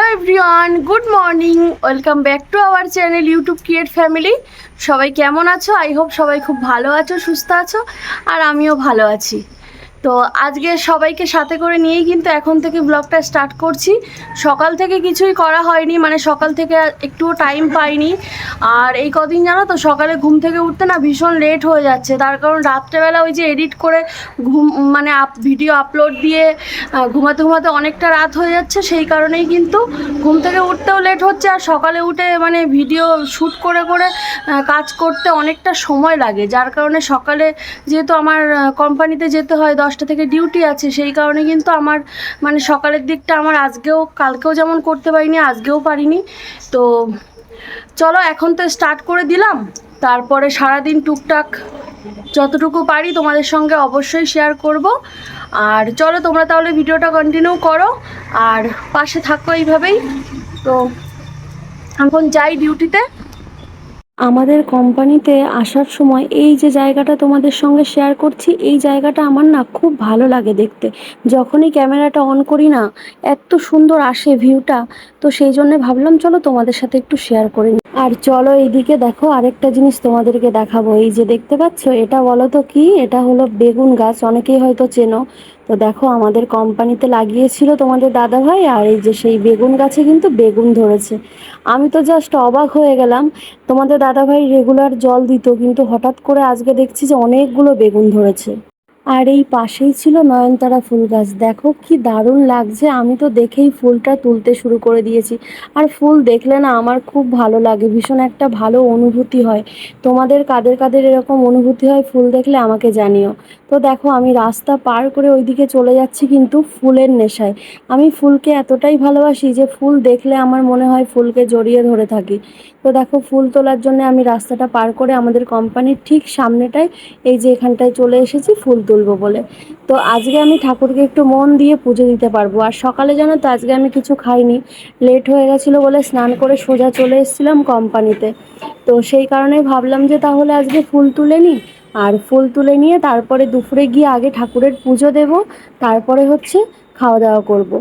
Everyone good morning welcome back to our channel YouTube create family সবাই কেমন আছো? I hope সবাই খুব ভালো আছো, সুস্থ আছো, আর আমিও ভালো আছি। তো আজকে সবাইকে সাথে করে নিয়েই কিন্তু এখন থেকে ব্লগটা স্টার্ট করছি। সকাল থেকে কিছুই করা হয়নি মানে সকাল থেকে একটুও টাইম পাইনি। আর এই কদিন জানো তো, সকালে ঘুম থেকে উঠতে না ভীষণ লেট হয়ে যাচ্ছে। তার কারণ রাত্রেবেলা ওই যে এডিট করে ঘুম মানে আপ ভিডিও আপলোড দিয়ে ঘুমাতে ঘুমাতে অনেকটা রাত হয়ে যাচ্ছে, সেই কারণেই কিন্তু ঘুম থেকে উঠতেও লেট হচ্ছে। আর সকালে উঠে মানে ভিডিও শ্যুট করে করে কাজ করতে অনেকটা সময় লাগে। যার কারণে সকালে যেহেতু আমার কোম্পানিতে যেতে হয় দশটা থেকে ডিউটি আছে, সেই কারণে কিন্তু আমার মানে সকালের দিকটা আমার আজকেও, কালকেও যেমন করতে পারিনি, আজকেও পারিনি। তো চলো এখন তো স্টার্ট করে দিলাম। তারপরে সারাদিন টুকটাক যতটুকু পারি তোমাদের সঙ্গে অবশ্যই শেয়ার করব। আর চলো তোমরা তাহলে ভিডিওটা কন্টিনিউ করো। আর পাশে থাকো এইভাবেই। তো এখন যাই ডিউটিতে আমাদের কোম্পানিতে আসার সময় এই যে জায়গাটা তোমাদের সঙ্গে শেয়ার করছি, এই জায়গাটা আমার না খুব ভালো লাগে দেখতে। যখনই ক্যামেরাটা অন করি না, এত সুন্দর আসে ভিউটা তো সেই জন্য ভাবলাম, চলো তোমাদের সাথে একটু শেয়ার করে নিই আর চলো এইদিকে দেখো, আরেকটা জিনিস তোমাদেরকে দেখাবো। এই যে দেখতে পাচ্ছ, এটা বলো তো কি? এটা হলো বেগুন গাছ, অনেকেই হয়তো চেনো। তো দেখো, আমাদের কোম্পানিতে লাগিয়েছিল তোমাদের দাদা ভাই আর এই যে সেই বেগুন গাছে কিন্তু বেগুন ধরেছে। আমি তো জাস্ট অবাক হয়ে গেলাম, তোমাদের দাদা ভাই রেগুলার জল দিত, কিন্তু হঠাৎ করে আজকে দেখছি যে অনেকগুলো বেগুন ধরেছে। আর এই পাশেই ছিল নয়নতারা ফুল গাছ। দেখো কি দারুণ লাগছে। আমি তো দেখেই ফুলটা তুলতে শুরু করে দিয়েছি। আর ফুল দেখলে না আমার খুব ভালো লাগে। ভীষণ একটা ভালো অনুভূতি হয়। তোমাদের কাদের কাদের এরকম অনুভূতি হয় ফুল দেখলে আমাকে জানিও। তো দেখো আমি রাস্তা পার করে ওইদিকে চলে যাচ্ছি কিন্তু ফুলের নেশায়। আমি ফুলকে এতটাই ভালোবাসি যে ফুল দেখলে আমার মনে হয় ফুলকে জড়িয়ে ধরে থাকি। তো দেখো ফুল তোলার জন্য আমি রাস্তাটা পার করে আমাদের কোম্পানির ঠিক সামনেটায় এই যে এখানটায় চলে এসেছি ফুল তুলবো বলে। তো আজকে আমি ঠাকুরকে একটু মন দিয়ে পুজো দিতে পারব। আর সকালে জানো তো, আজকে আমি কিছু খাইনি। লেট হয়ে গেছিল বলে স্নান করে সোজা চলে এসেছিলাম কোম্পানিতে। তো সেই কারণে ভাবলাম যে তাহলে আজকে ফুল তুলে নিই। আর ফুল তুলে নিয়ে তারপরে দুপুরে গিয়ে আগে ঠাকুরের পুজো দেব, তারপরে হচ্ছে খাওয়া দাওয়া করব।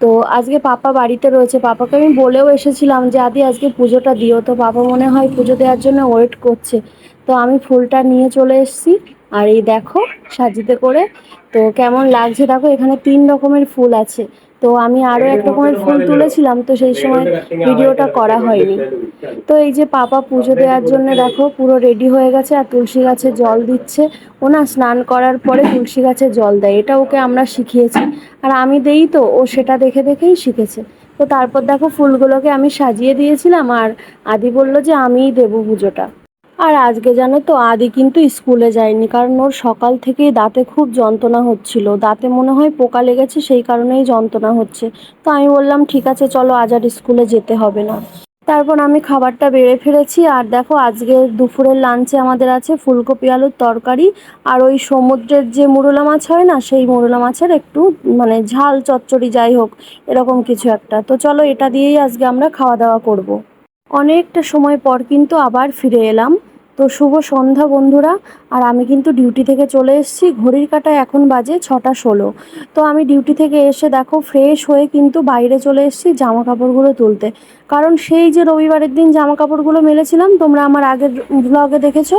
তো আজকে পাপা বাড়িতে রয়েছে। পাপাকে আমি বলেও এসেছিলাম যে, আদি, আজকে পুজোটা দিও। তো পাপা মনে হয় পুজো দেওয়ার জন্য ওয়েট করছে। তো আমি ফুলটা নিয়ে চলে এসেছি। আর এই দেখো, সাজিতে করে। তো কেমন লাগছে? দেখো, এখানে তিন রকমের ফুল আছে। তো আমি আরও এক রকমের ফুল তুলেছিলাম, তো সেই সময় ভিডিওটা করা হয়নি। তো এই যে পাপা পুজো দেওয়ার জন্য দেখো, পুরো রেডি হয়ে গেছে আর তুলসী গাছে জল দিচ্ছে। ও না স্নান করার পরে তুলসী গাছে জল দেয়। এটা ওকে আমরা শিখিয়েছি। আর আমি দেই তো, ও সেটা দেখে দেখেই শিখেছে। তো তারপর দেখো, ফুলগুলোকে আমি সাজিয়ে দিয়েছিলাম। আর আদি বলল যে আমিই দেবো পুজোটা। আর আজকে জানো তো, আদি কিন্তু স্কুলে যায়নি, কারণ ওর সকাল থেকেই দাঁতে খুব যন্ত্রণা হচ্ছিল। দাঁতে মনে হয় পোকা লেগেছে, সেই কারণেই যন্ত্রণা হচ্ছে। তো আমি বললাম, ঠিক আছে, চলো আজ আর স্কুলে যেতে হবে না। তারপর আমি খাবারটা বেড়ে ফেলেছি, আর দেখো আজকে দুপুরের লাঞ্চে আমাদের আছে ফুলকপি আলুর তরকারি, আর ওই সমুদ্রের যে মুরলা মাছ হয় না, সেই মুরলা মাছের একটু মানে ঝাল চচ্চড়ি যাই হোক, এরকম কিছু একটা। তো চলো এটা দিয়েই আজকে আমরা খাওয়া দাওয়া করব। অনেকটা সময় পর কিন্তু আবার ফিরে এলাম। তো শুভ সন্ধ্যা বন্ধুরা, আর আমি কিন্তু ডিউটি থেকে চলে এসেছি। ঘড়ির কাটায় এখন বাজে ছটা ষোলো। তো আমি ডিউটি থেকে এসে দেখো ফ্রেশ হয়ে কিন্তু বাইরে চলে এসেছি জামা কাপড়গুলো তুলতে। কারণ সেই যে রবিবারের দিন জামা কাপড়গুলো মেলেছিলাম, তোমরা আমার আগের ব্লগে দেখেছ,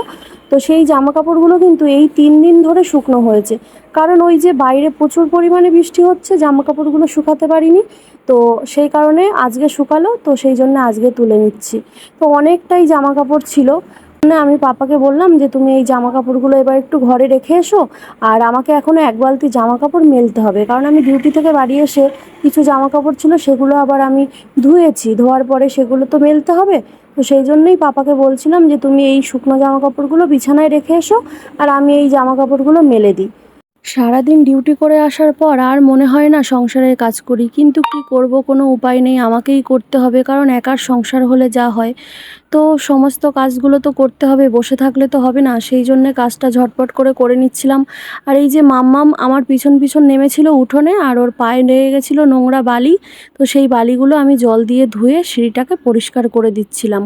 তো সেই জামা কাপড়গুলো কিন্তু এই তিন দিন ধরে শুকনো হয়েছে। কারণ ওই যে বাইরে প্রচুর পরিমাণে বৃষ্টি হচ্ছে জামা কাপড়গুলো শুকাতে পারিনি। তো সেই কারণে আজকে শুকালো, তো সেই জন্য আজকে তুলে নিচ্ছি। তো অনেকটাই জামা কাপড় ছিল। মানে আমি পাপাকে বললাম যে, তুমি এই জামা কাপড়গুলো এবার একটু ঘরে রেখে এসো আর আমাকে এখনও এক বালতি জামা কাপড় মেলতে হবে। কারণ আমি ডিউটি থেকে বাড়ি এসে কিছু জামা কাপড় ছিল, সেগুলো আবার আমি ধুয়েছি। ধোয়ার পরে সেগুলো তো মেলতে হবে। তো সেই জন্যই পাপাকে বলছিলাম যে, তুমি এই শুকনো জামা কাপড়গুলো বিছানায় রেখে এসো আর আমি এই জামা কাপড়গুলো মেলে দিই। সারাদিন ডিউটি করে আসার পর আর মনে হয় না সংসারের কাজ করি, কিন্তু কি করব কোনো উপায় নেই, আমাকেই করতে হবে, কারণ একার সংসার হলে যা হয়। তো সমস্ত কাজগুলো তো করতে হবে, বসে থাকলে তো হবে না, সেই জন্যে কাজটা ঝটপট করে করে নিচ্ছিলাম। আর এই যে মাম্মাম আমার পিছন পিছন নেমেছিল উঠোনে, আর ওর পায়ে লেগে গেছিল নোংরা বালি, তো সেই বালিগুলো আমি জল দিয়ে ধুয়ে সিঁড়িটাকে পরিষ্কার করে দিচ্ছিলাম।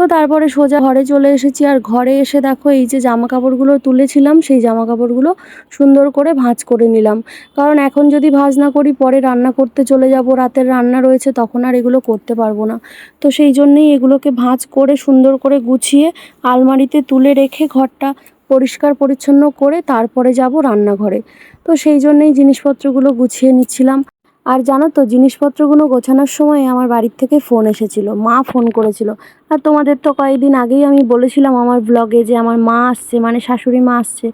তো তারপরে সোজা ঘরে চলে এসেছি। আর ঘরে এসে দেখো এই যে জামা কাপড়গুলো তুলেছিলাম, সেই জামা কাপড়গুলো সুন্দর করে ভাঁজ করে নিলাম। কারণ এখন যদি ভাঁজ না করি, পরে রান্না করতে চলে যাব, রাতের রান্না রয়েছে, তখন আর এগুলো করতে পারব না। তো সেই জন্যেই এগুলোকে ভাঁজ করে, সুন্দর করে গুছিয়ে আলমারিতে তুলে রেখে ঘরটা পরিষ্কার পরিচ্ছন্ন করে তারপরে যাব রান্নাঘরে। তো সেই জন্যেই জিনিসপত্রগুলো গুছিয়ে নিচ্ছিলাম। আর জানো তো, জিনিসপত্রগুলো গোছানোর সময় আমার বাড়ির থেকে ফোন এসেছিল, মা ফোন করেছিল। আর তোমাদের তো কয়েকদিন আগেই আমি বলেছিলাম আমার ব্লগে যে আমার মা আসছে মানে শাশুড়ি মা আসছে।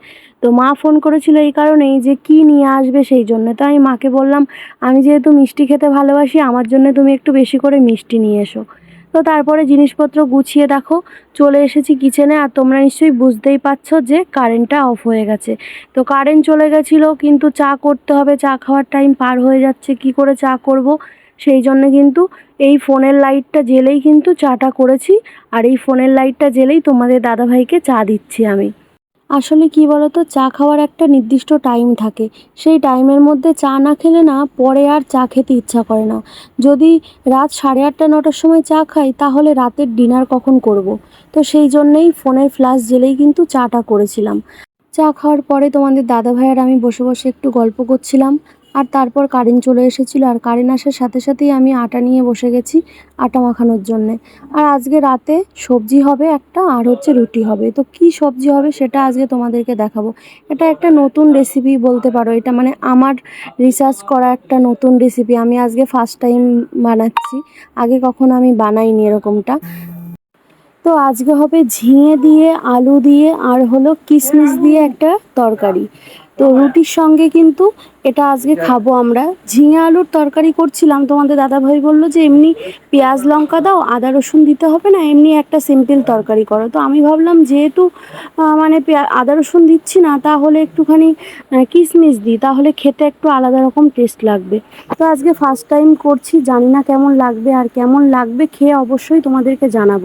তো মা ফোন করেছিল এই কারণেই যে কি নিয়ে আসবে সেই জন্য। তো আমি মাকে বললাম, আমি যেহেতু মিষ্টি খেতে ভালোবাসি, আমার জন্য তুমি একটু বেশি করে মিষ্টি নিয়ে এসো। তো তারপরে জিনিসপত্র গুছিয়ে দেখো। চলে এসেছি কিচেনে আর তোমরা নিশ্চয়ই বুঝতেই পারছ যে কারেন্টটা অফ হয়ে গেছে। তো কারেন্ট চলে গেছিল, কিন্তু চা করতে হবে, চা খাওয়ার টাইম পার হয়ে যাচ্ছে, কি করে চা করব? সেই জন্য কিন্তু এই ফোনের লাইটটা জেলেই কিন্তু চাটা করেছি, আর এই ফোনের লাইটটা জেলেই তোমাদের দাদাভাইকে চা দিচ্ছি আমি। আসলে কি বলতো, চা খাওয়ার একটা নির্দিষ্ট টাইম থাকে। সেই টাইমের মধ্যে চা না খেলে না পরে আর চা খেতে ইচ্ছা করে না। যদি রাত সাড়ে আটটা, নটার সময় চা খাই, তাহলে রাতের ডিনার কখন করব। তো সেই জন্যেই ফোনের ফ্লাশ জেলেই কিন্তু চাটা করেছিলাম। চা খাওয়ার পরে তোমাদের দাদা ভাইয়ের আমি বসে বসে একটু গল্প করছিলাম। আর তারপর কারেন্ট চলে এসেছিল আর কারেন্ট আসার সাথে সাথেই আমি আটা নিয়ে বসে গেছি আটা মাখানোর জন্যে। আর আজকে রাতে সবজি হবে একটা আর হচ্ছে রুটি হবে। তো কি সবজি হবে সেটা আজকে তোমাদেরকে দেখাবো। এটা একটা নতুন রেসিপি বলতে পারো। এটা মানে আমার রিসার্চ করা একটা নতুন রেসিপি আমি আজকে ফার্স্ট টাইম বানাচ্ছি। আগে কখনো আমি বানাইনি এরকমটা। তো আজকে হবে ঝিঙে দিয়ে, আলু দিয়ে, আর হলো কিশমিশ দিয়ে একটা তরকারি। তো রুটির সঙ্গে কিন্তু এটা আজকে খাব আমরা। ঝিঙে আলুর তরকারি করছিলাম, তোমাদের দাদাভাই বলল যে এমনি পেঁয়াজ লঙ্কা দাও, আদা রসুন দিতে হবে না, এমনি একটা সিম্পল তরকারি করো। তো আমি ভাবলাম যেহেতু মানে আদা রসুন দিচ্ছি না, তাহলে একটুখানি কিশমিশ দিই, তাহলে খেতে একটু আলাদা রকম টেস্ট লাগবে। তো আজকে ফার্স্ট টাইম করছি, জানি না কেমন লাগবে আর কেমন লাগবে, খেয়ে অবশ্যই তোমাদেরকে জানাব।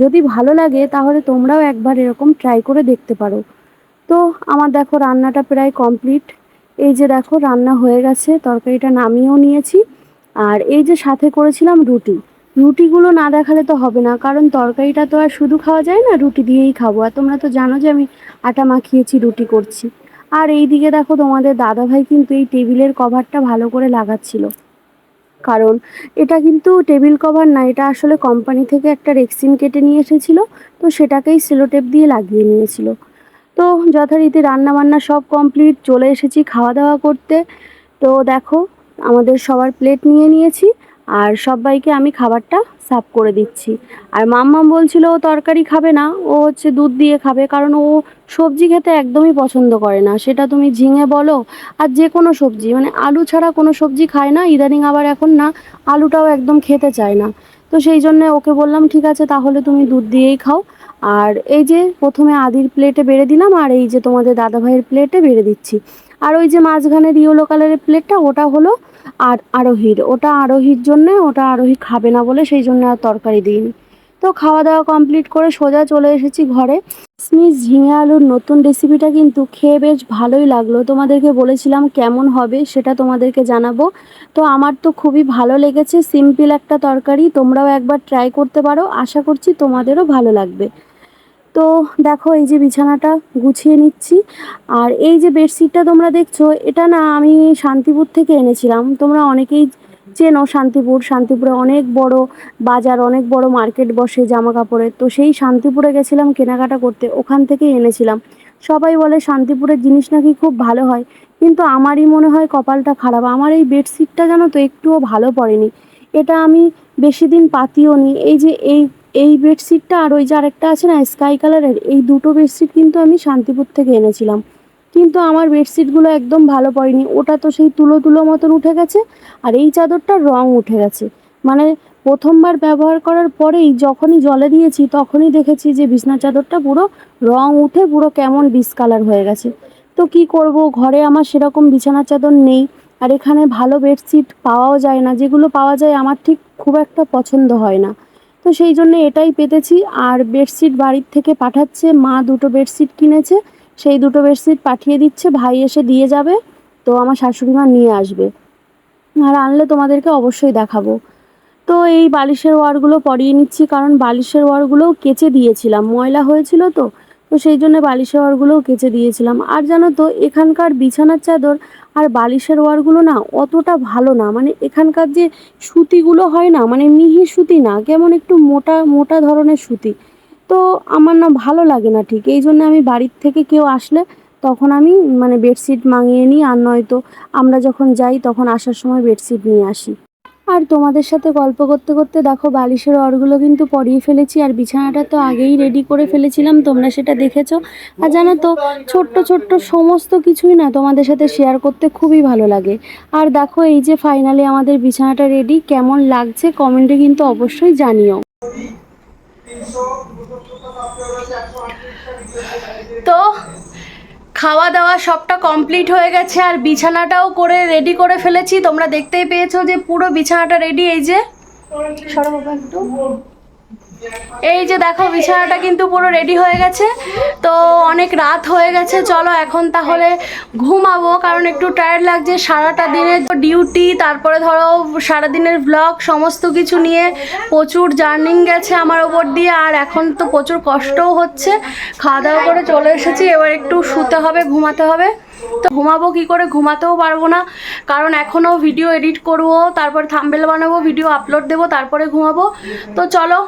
যদি ভালো লাগে তাহলে তোমরাও একবার এরকম ট্রাই করে দেখতে পারো। তো আমার দেখো রান্নাটা প্রায় কমপ্লিট। এই যে দেখো রান্না হয়ে গেছে, তরকারিটা নামিয়েও নিয়েছি। আর এই যে সাথে করেছিলাম রুটি। রুটিগুলো না দেখালে তো হবে না, কারণ তরকারিটা তো আর শুধু খাওয়া যায় না, রুটি দিয়েই খাব। আর তোমরা তো জানো যে আমি আটা মাখিয়েছি, রুটি করছি। আর এই দিকে দেখো তোমাদের দাদাভাই কিন্তু এই টেবিলের কভারটা ভালো করে লাগাচ্ছিল। কারণ এটা কিন্তু টেবিল কভার না, এটা আসলে কোম্পানি থেকে একটা রেক্সিন কেটে নিয়ে এসেছিল, তো সেটাকেই সেলোটেপ দিয়ে লাগিয়ে নিয়েছিল। তো যথারীতি রান্না বান্না সব কমপ্লিট চলে এসেছি খাওয়া দাওয়া করতে। তো দেখো, আমাদের সবার প্লেট নিয়ে নিয়েছি আর সবাইকে আমি খাবারটা সাফ করে দিচ্ছি। আর মাম্মাম বলছিল, ও তরকারি খাবে না, ও হচ্ছে দুধ দিয়ে খাবে, কারণ ও সবজি খেতে একদমই পছন্দ করে না। সেটা তুমি ঝিঙে বলো, আর যে কোনো সবজি মানে আলু ছাড়া কোনো সবজি খায় না, ইদানিং আবার এখন না, আলুটাও একদম খেতে চায় না। তো সেই জন্য ওকে বললাম, ঠিক আছে, তাহলে তুমি দুধ দিয়েই খাও। আর এই যে প্রথমে আদির প্লেটে বেড়ে দিলাম, আর এই যে তোমাদের দাদা ভাইয়ের প্লেটে বেড়ে দিচ্ছি। আর ওই যে মাঝখানের ইয়েলো কালারের প্লেটটা ওটা হলো আর আরোহীর। ওটা আরোহীর জন্যে, ওটা আরোহী খাবে না বলে সেই জন্য আর তরকারি দিইনি। তো খাওয়া দাওয়া কমপ্লিট করে সোজা চলে এসেছি ঘরে। স্মিস ঝিঙে আলুর নতুন রেসিপিটা কিন্তু খেয়ে বেশ ভালোই লাগল। তোমাদেরকে বলেছিলাম কেমন হবে সেটা তোমাদেরকে জানাব। তো আমার তো খুবই ভালো লেগেছে সিম্পল একটা তরকারি, তোমরাও একবার ট্রাই করতে পারো। আশা করছি তোমাদেরও ভালো লাগবে। তো দেখো এই যে বিছানাটা গুছিয়ে নিচ্ছি। আর এই যে বেডশিটটা তোমরা দেখছ, এটা না আমি শান্তিপুর থেকে এনেছিলাম। তোমরা অনেকেই চেনো শান্তিপুর। শান্তিপুরে অনেক বড় বাজার, অনেক বড় মার্কেট বসে জামা কাপড়ের তো সেই শান্তিপুরে গেছিলাম কেনাকাটা করতে, ওখান থেকেই এনেছিলাম। সবাই বলে শান্তিপুরের জিনিস নাকি খুব ভালো হয়। কিন্তু আমারই মনে হয় কপালটা খারাপ। আমার এই বেডশিটটা জানো তো একটুও ভালো পড়েনি। এটা আমি বেশি দিন পাতিও নি। এই যে এই এই বেডশিটটা আর ওই যে আরেকটা আছে না স্কাই কালারের এই দুটো বেডশিট কিন্তু আমি শান্তিপুর থেকে এনেছিলাম। কিন্তু আমার বেডশিটগুলো একদম ভালো পড়েনি। ওটা তো সেই তুলো তুলো মতন উঠে গেছে আর এই চাদরটার রং উঠে গেছে। মানে প্রথমবার ব্যবহার করার পরেই যখনই জলে দিয়েছি তখনই দেখেছি যে বিছনা চাদরটা পুরো রং উঠে পুরো কেমন ডিসকালার হয়ে গেছে। তো কি করব? ঘরে আমার সেরকম বিছানার চাদর নেই আর এখানে ভালো বেডশিট পাওয়াও যায় না। যেগুলো পাওয়া যায় আমার ঠিক খুব একটা পছন্দ হয় না। তো সেই জন্য এটাই পেতেছি। আর বেডশিট বাড়ির থেকে পাঠাচ্ছে, মা দুটো বেডশিট কিনেছে, সেই দুটো বেডশিট পাঠিয়ে দিচ্ছে, ভাই এসে দিয়ে যাবে, তো আমার শাশুড়ি মা নিয়ে আসবে। আর আনলে তোমাদেরকে অবশ্যই দেখাবো। তো এই বালিশের ওয়ারগুলো পরিয়ে নিচ্ছি, কারণ বালিশের ওয়ারগুলোও কেচে দিয়েছিলাম। ময়লা হয়েছিল তো তো সেই জন্য বালিশের ওয়ারগুলোও কেচে দিয়েছিলাম। আর জানো তো, এখানকার বিছানার চাদর আর বালিশের ওয়ারগুলো না অতটা ভালো না। মানে এখানকার যে সুতিগুলো হয় না মানে মিহি সুতি না, কেমন একটু মোটা মোটা ধরনের সুতি। তো আমার না ভালো লাগে না ঠিক। এই জন্য আমি বাড়ির থেকে কেউ আসলে তখন আমি মানে বেডশিট মাঙিয়ে নিই। আর নয়তো আমরা যখন যাই তখন আসার সময় বেডশিট নিয়ে আসি। আর তোমাদের সাথে গল্প করতে করতে দেখো, বালিশের অরগুলো কিন্তু পরিয়ে ফেলেছি আর বিছানাটা তো আগেই রেডি করে ফেলেছিলাম, তোমরা সেটা দেখেছ। আর জানো তো, ছোট্ট ছোট্ট সমস্ত কিছুই না তোমাদের সাথে শেয়ার করতে খুবই ভালো লাগে। আর দেখো, এই যে ফাইনালি আমাদের বিছানাটা রেডি কেমন লাগছে কমেন্টে কিন্তু অবশ্যই জানিও। তো খাওয়া দাওয়া সবটা কমপ্লিট হয়ে গেছে আর বিছানাটাও করে রেডি করে ফেলেছি। তোমরা দেখতেই পেয়েছ যে পুরো বিছানাটা রেডি এই যে। সরো বাবা একটু এই যে দেখো, বিছানাটা কিন্তু পুরো রেডি হয়ে গেছে। তো অনেক রাত হয়ে গেছে, চলো এখন তাহলে ঘুমাবো, কারণ একটু টায়ার্ড লাগছে। সারাটা দিনের ডিউটি তারপরে ধরো সারাদিনের ব্লগ সমস্ত কিছু নিয়ে প্রচুর জার্নিং গেছে আমার ওপর দিয়ে, আর এখন তো প্রচুর কষ্টও হচ্ছে। খাওয়া দাওয়া করে চলে এসেছি, এবার একটু শুতে হবে, ঘুমাতে হবে। তো ঘুমাবো কি করে, ঘুমাতেও পারব না, কারণ এখনও ভিডিও এডিট করব, তারপর থাম্বেল বানাবো ভিডিও আপলোড দেবো, তারপরে ঘুমাবো। তো চলো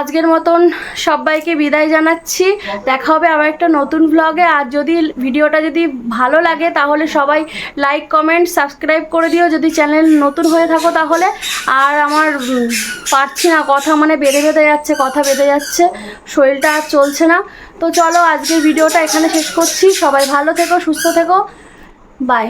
আজকের মতন সবাইকে বিদায় জানাচ্ছি। দেখা হবে আবার একটা নতুন ব্লগে আর যদি ভিডিওটা যদি ভালো লাগে, তাহলে সবাই লাইক কমেন্ট সাবস্ক্রাইব করে দিও। যদি চ্যানেল নতুন হয়ে থাকো তাহলে। আর আমার পারছি না, কথা মানে বেঁধে বেঁধে যাচ্ছে, কথা বেঁধে যাচ্ছে। শরীরটা আর চলছে না। তো চলো, আজকের ভিডিওটা এখানে শেষ করছি। সবাই ভালো থেকো, সুস্থ থেকো। বাই